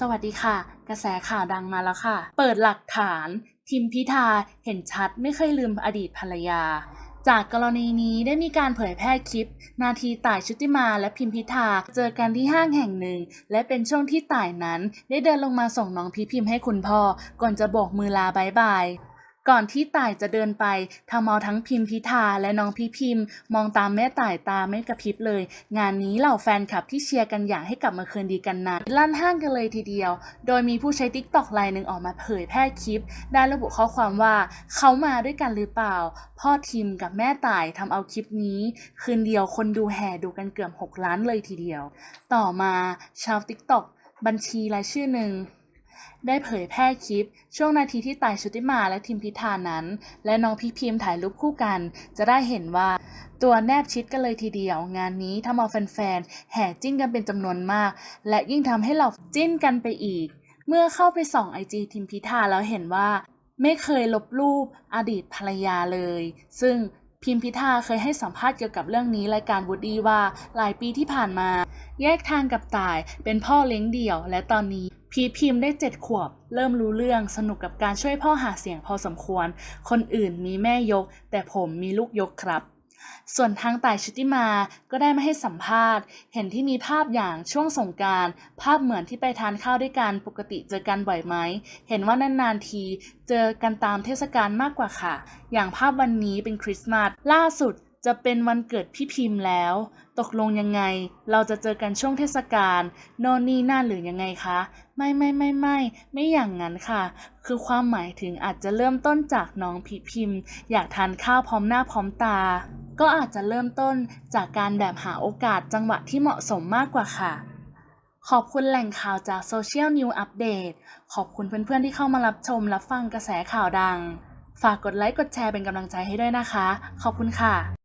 สวัสดีค่ะ กระแสข่าวดังมาแล้วค่ะ เปิดหลักฐาน ทิมพิธาเห็นชัดไม่เคยลืมอดีตภรรยา จากกรณีนี้ได้มีการเผยแพร่คลิป นาทีต่ายชุติมาและพิมพิธาเจอกันที่ห้างแห่งหนึ่ง และเป็นช่วงที่ต่ายนั้น ได้เดินลงมาส่งน้องพิพิมให้คุณพ่อ ก่อนจะโบกมือลาบายบาย ก่อนที่ต่ายจะเดินไปทำเอาทั้งพิมพิธาและน้องพี่พิมมองตามแม่ต่ายตาไม่กระพริบเลย งานนี้เหล่าแฟนคลับที่เชียร์กันอยากให้กลับมาคืนดีกันนั้นลั่นห้างกันเลยทีเดียว โดยมีผู้ใช้ติ๊กตอกรายหนึ่งออกมาเผยแพร่คลิป ได้ระบุข้อความว่าเขามาด้วยกันหรือเปล่า พ่อทิมกับแม่ต่ายทำเอาคลิปนี้ คืนเดียวคนดูแห่ดูกันเกือบ6ล้านเลยทีเดียว ต่อมาชาวติ๊กตอกบัญชีรายชื่อหนึ่ง ได้เผยแพร่คลิป ช่วงนาทีที่ต่ายชุติมาและทิมพิธานั้น และน้องพี่พิมพ์ถ่ายรูปคู่กัน จะได้เห็นว่าตัวแนบชิดกันเลยทีเดียว งานนี้ทำเอาแฟนๆแห่จิ้นกันเป็นจำนวนมาก และยิ่งทำให้เราจิ้นกันไปอีก เมื่อเข้าไปส่องไอจีทิมพิธาแล้วเห็นว่า ไม่เคยลบรูปอดีตภรรยาเลย ซึ่ง พิมพิธาเคยให้สัมภาษณ์เกี่ยวกับเรื่องนี้รายการวูดดี้ว่าหลายปีที่ผ่านมา แยกทางกับต่ายเป็นพ่อเลี้ยงเดี่ยว และตอนนี้พีพิมได้เจ็ดขวบ เริ่มรู้เรื่องสนุกกับการช่วยพ่อหาเสียงพอสมควร คนอื่นมีแม่ยก แต่ผมมีลูกยกครับ ส่วนทางต่ายชุติมาก็ได้มาให้สัมภาษณ์ เห็นที่มีภาพอย่างช่วงสงกราร ภาพเหมือนที่ไปทานข้าวด้วยกันปกติเจอกันบ่อยไหม เห็นว่านานๆทีเจอกันตามเทศกาลมากกว่าค่ะ อย่างภาพวันนี้เป็นคริสต์มาสล่าสุดจะเป็นวันเกิดพี่พิมพ์แล้ว ตกลงยังไง เราจะเจอกันช่วงเทศกาลโนนนี่นั่นหรือยังไงคะ ไม่ไม่ไม่ไม่ไม่อย่างนั้นค่ะ คือความหมายถึงอาจจะเริ่มต้นจากน้องพี่พิมพ์ อยากทานข้าวพร้อมหน้าพร้อมตา ก็อาจจะเริ่มต้นจากการแบบหาโอกาสจังหวะที่เหมาะสมมากกว่าค่ะ ขอบคุณแหล่งข่าวจากโซเชียลนิวอัปเดตขอบคุณเพื่อนๆที่เข้ามารับชมรับฟังกระแสข่าวดัง ฝากกดไลค์กดแชร์เป็นกำลังใจให้ด้วยนะคะ ขอบคุณค่ะ